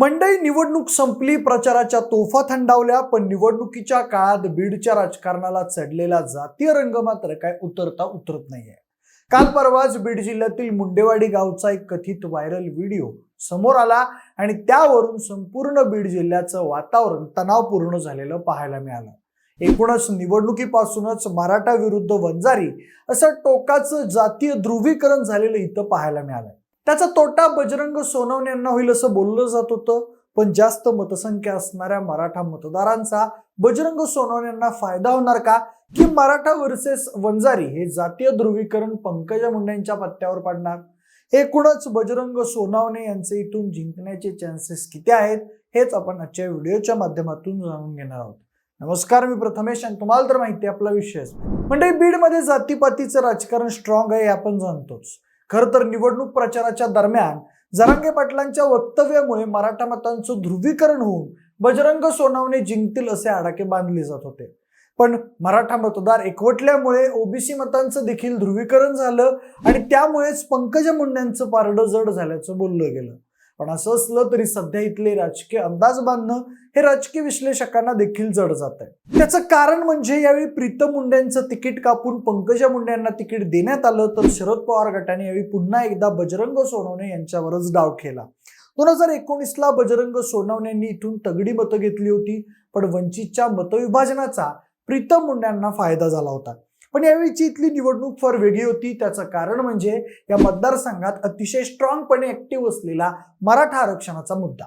मंडई निवडणूक संपली प्रचाराच्या तोफा थंडावल्या पण निवडणुकीच्या काळात बीडच्या राजकारणाला चढलेला जातीय रंग मात्र काय उतरता उतरत नाहीये. काल परवाच बीड जिल्ह्यातील मुंडेवाडी गावचा एक कथित व्हायरल व्हिडिओ समोर आला आणि त्यावरून संपूर्ण बीड जिल्ह्याचं वातावरण तणावपूर्ण झालेलं पाहायला मिळालं. एकूणच निवडणुकीपासूनच मराठा विरुद्ध वंजारी असं टोकाचं जातीय ध्रुवीकरण झालेलं इथं पाहायला मिळालं त्याचा तोटा बजरंग सोनवणे यांना होईल असं बोललं जात होतं. पण जास्त मतसंख्या असणाऱ्या मराठा मतदारांचा बजरंग सोनवणे यांना फायदा होणार का? की मराठा वर्सेस वंजारी हे जातीय ध्रुवीकरण पंकजा मुंडे यांच्या पत्त्यावर पडणार? एकूणच बजरंग सोनावणे यांचे इथून जिंकण्याचे चान्सेस किती आहेत? हेच आपण आजच्या व्हिडिओच्या माध्यमातून जाणून घेणार आहोत. नमस्कार मी प्रथमेश आणि तुम्हाला तर माहिती आपला विषय म्हणजे बीडमध्ये जातीपातीचं राजकारण स्ट्रॉंग आहे आपण जाणतोच. खरं तर निवडणूक प्रचाराच्या दरम्यान जरांगे पाटलांच्या वक्तव्यामुळे मराठा मतांचं ध्रुवीकरण होऊन बजरंग सोनावणे जिंकतील असे आडाके बांधले जात होते. पण मराठा मतदार एकवटल्यामुळे ओबीसी मतांचं देखील ध्रुवीकरण झालं आणि त्यामुळेच पंकजा मुंडेंचं पारडं जड झाल्याचं बोललं गेलं. पण असं असलं तरी सध्या इथले राजकीय अंदाज बांधणं हे राजकीय विश्लेषकांना देखील जड जात आहे त्याचं कारण म्हणजे यावेळी प्रीतम मुंडेंचं तिकीट कापून पंकजा मुंडे यांना तिकीट देण्यात आलं तर शरद पवार गटाने यावेळी पुन्हा एकदा बजरंग सोनवणे यांच्यावरच डाव केला. दोन हजार एकोणीसला बजरंग सोनवण्यांनी इथून तगडी मतं घेतली होती पण वंचितच्या मतविभाजनाचा प्रीतम मुंड्यांना फायदा झाला होता. पण यावेळीची इथली निवडणूक फार वेगळी होती. त्याचं कारण म्हणजे या मतदारसंघात अतिशय स्ट्रॉंगपणे ऍक्टिव्ह असलेला मराठा आरक्षणाचा मुद्दा.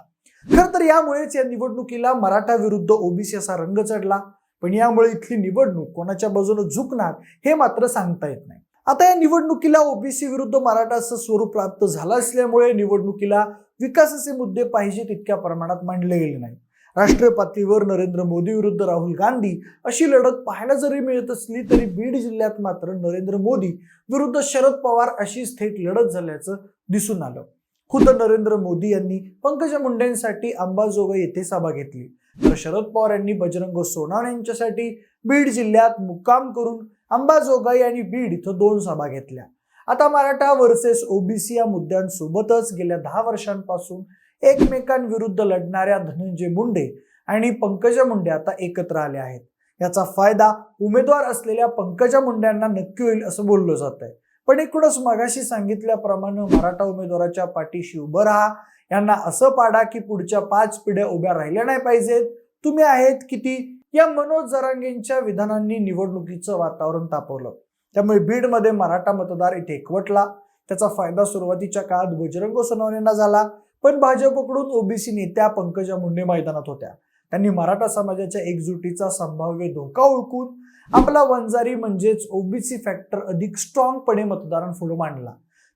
खर तर यामुळेच या निवडणुकीला मराठा विरुद्ध ओबीसी असा रंग चढला. पण यामुळे इथली निवडणूक कोणाच्या बाजूने झुकणार हे मात्र सांगता येत नाही. आता या निवडणुकीला ओबीसी विरुद्ध मराठाचं स्वरूप प्राप्त झालं असल्यामुळे निवडणुकीला विकासाचे मुद्दे पाहिजे तितक्या प्रमाणात मांडले गेले नाही राष्ट्रीय पातळीवर नरेंद्र मोदी विरुद्ध राहुल गांधी अशी लढत पाहायला जरी मिळत असली तरी बीड जिल्ह्यात मात्र नरेंद्र मोदी विरुद्ध शरद पवार अशीच थेट लढत झाल्याचं दिसून आलं. खुद्द नरेंद्र मोदी यांनी पंकजा मुंडेंसाठी अंबाजोगाई येथे सभा घेतली. तर शरद पवार यांनी बजरंग सोनावणे यांच्यासाठी बीड जिल्ह्यात मुक्काम करून अंबाजोगाई आणि बीड इथं दोन सभा घेतल्या. आता मराठा वर्सेस ओबीसी या मुद्द्यांसोबतच गेल्या दहा वर्षांपासून एकमेकांविरुद्ध लढणाऱ्या धनंजय मुंडे आणि पंकजा मुंडे आता एकत्र आले आहेत. याचा फायदा उमेदवार असलेल्या पंकजा मुंड्यांना नक्की होईल असं बोललं जात आहे पण एकूणच मगाशी सांगितल्याप्रमाणे मराठा उमेदवाराच्या पाठीशी उभं राहा. यांना असं पाडा की पुढच्या पाच पिढ्या उभ्या राहिल्या नाही पाहिजेत. तुम्ही आहेत किती? या मनोज जरांगेंच्या विधानांनी निवडणुकीचं वातावरण तापवलं. त्यामुळे बीडमध्ये मराठा मतदार इथे एकवटला. त्याचा फायदा सुरुवातीच्या काळात बजरंग सोनवणेंना झाला. पण भाजपकडून ओबीसी नेत्या पंकजा मुंडे मैदानात होत्या. त्यांनी मराठा समाजाच्या एकजुटीचा संभाव्य धोका ओळखून आपला वंजारी म्हणजेच ओबीसी फॅक्टर अधिक स्ट्रॉंगपणे मतदारांपुढे मांडला.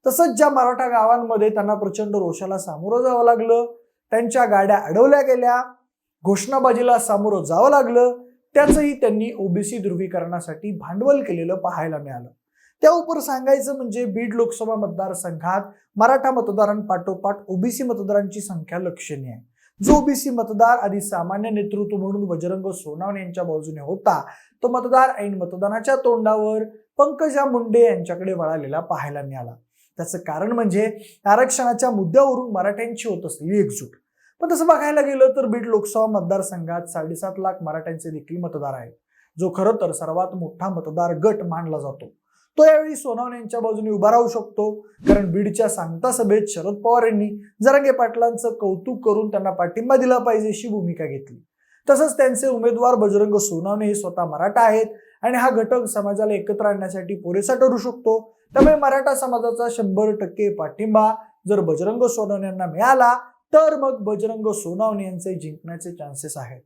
तसंच ज्या मराठा गावांमध्ये त्यांना प्रचंड रोषाला सामोरं जावं लागलं त्यांच्या गाड्या अडवल्या गेल्या घोषणाबाजीला सामोरं जावं लागलं त्याचंही त्यांनी ओबीसी ध्रुवीकरणासाठी भांडवल केलेलं पाहायला मिळालं. त्या उपर सांगायचं म्हणजे बीड लोकसभा मतदारसंघात मराठा मतदारांपाठोपाठ ओबीसी मतदारांची संख्या लक्षणीय आहे. जो ओबीसी मतदार आधी सामान्य नेतृत्व म्हणून बजरंग सोनावणे यांच्या बाजूने होता तो मतदार ऐन मतदानाच्या तोंडावर पंकजा मुंडे यांच्याकडे वळालेला पाहायला मिळाला. त्याचं कारण म्हणजे आरक्षणाच्या मुद्द्यावरून मराठ्यांची होत असलेली एकजूट. पण तसं बघायला गेलं तर बीड लोकसभा मतदारसंघात साडेसात लाख मराठ्यांचे देखील मतदार आहेत. जो खरं तर सर्वात मोठा मतदार गट मानला जातो. तो यावेळी सोनवणे यांच्या बाजूने उभा राहू शकतो. कारण बीडच्या सांगता सभेत शरद पवार यांनी जरांगे पाटलांचं कौतुक करून त्यांना पाठिंबा दिला पाहिजे अशी भूमिका घेतली. तसंच त्यांचे उमेदवार बजरंग सोनवणे हे स्वतः मराठा आहेत आणि हा घटक समाजाला एकत्र आणण्यासाठी पुरेसा ठरू शकतो. त्यामुळे मराठा समाजाचा शंभर टक्के पाठिंबा जर बजरंग सोनवणे यांना मिळाला तर मग बजरंग सोनावणे यांचे जिंकण्याचे चान्सेस आहेत.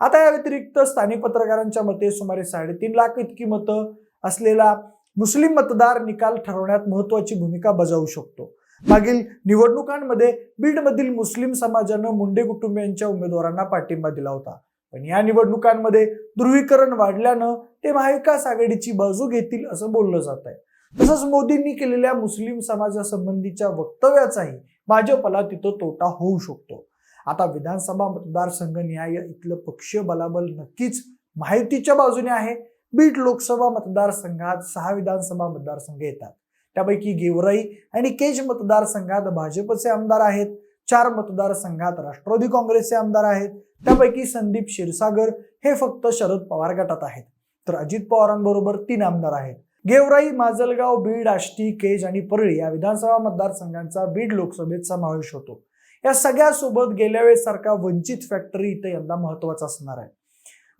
आता या व्यतिरिक्त स्थानिक पत्रकारांच्या मते सुमारे साडेतीन लाख इतकी मतं असलेला मुस्लिम मतदार निकाल ठरवण्यात महत्वाची भूमिका बजावू शकतो. मागील निवडणुकांमध्ये बीडमधील मुस्लिम समाजानं मुंडे कुटुंबियांच्या उमेदवारांना पाठिंबा दिला होता. पण या निवडणुकांमध्ये ध्रुवीकरण वाढल्यानं ते महाविकास आघाडीची बाजू घेतील असं बोललं जात आहे तसंच मोदींनी केलेल्या मुस्लिम समाजासंबंधीच्या वक्तव्याचाही भाजपला तिथं तोटा होऊ शकतो. आता विधानसभा मतदारसंघ न्याय इथलं पक्षीय बलाबल नक्कीच माहितीच्या बाजूने आहे. बीड लोकसभा मतदारसंघात सहा विधानसभा मतदारसंघ येतात. त्यापैकी गेवराई आणि केज मतदारसंघात भाजपचे आमदार आहेत. चार मतदारसंघात राष्ट्रवादी काँग्रेसचे आमदार आहेत. त्यापैकी संदीप क्षीरसागर हे फक्त शरद पवार गटात आहेत. तर अजित पवारांबरोबर तीन आमदार आहेत. गेवराई माजलगाव बीड आष्टी केज आणि परळी या विधानसभा मतदारसंघांचा बीड लोकसभेत समावेश होतो. या सगळ्यासोबत गेल्या वेळेसारखा वंचित फॅक्टरी इथं यंदा महत्त्वाचा असणार आहे.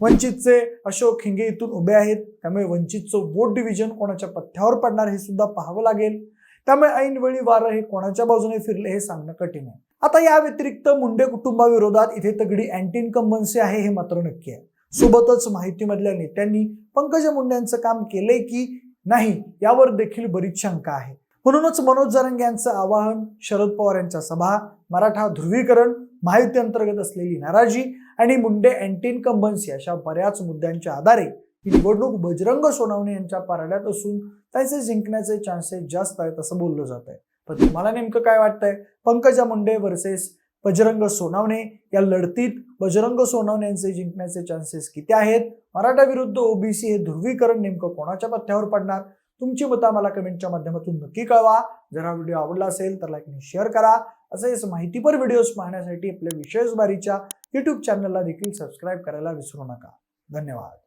वंचितचे अशोक हिंगे इथून उभे आहेत. त्यामुळे वंचितचं वोट डिव्हिजन कोणाच्या पथ्यावर पडणार हे सुद्धा पाहावं लागेल. त्यामुळे ऐनवेळी वारं हे कोणाच्या बाजूने फिरले हे सांगणं कठीण आहे. आता या व्यतिरिक्त मुंडे कुटुंबाविरोधात इथे तगडी अँटी इन्कम्बन्सी आहे हे मात्र नक्की आहे. सोबतच माहितीमधल्या नेत्यांनी पंकजा मुंडे यांचं काम केलंय की नाही यावर देखील बरीच शंका आहे. म्हणूनच मनोज जरंग यांचं आवाहन शरद पवार यांच्या सभा मराठा ध्रुवीकरण माहिती अंतर्गत असलेली नाराजी आणि मुंडे अँटी इन्कम्बन्सी अशा बऱ्याच मुद्द्यांच्या आधारे ही निवडणूक बजरंग सोनावणे यांच्या पारड्यात असून त्यांचे जिंकण्याचे चान्सेस जास्त आहेत असं बोललं जात आहे पण तुम्हाला नेमकं काय वाटतंय? पंकजा मुंडे वर्सेस बजरंग सोनावणे या लढतीत बजरंग सोनावणे यांचे जिंकण्याचे चान्सेस किती आहेत? मराठा विरुद्ध ओबीसी हे ध्रुवीकरण नेमकं कोणाच्या पथ्यावर पडणार? तुमची मतं आम्हाला कमेंटच्या माध्यमातून नक्की कळवा. जर हा व्हिडिओ आवडला असेल तर लाईक आणि शेअर करा. असेच माहितीपर व्हिडिओज पाहण्यासाठी आपल्या विशेष बारीच्या युट्यूब चॅनलला देखील सबस्क्राईब करायला विसरू नका. धन्यवाद.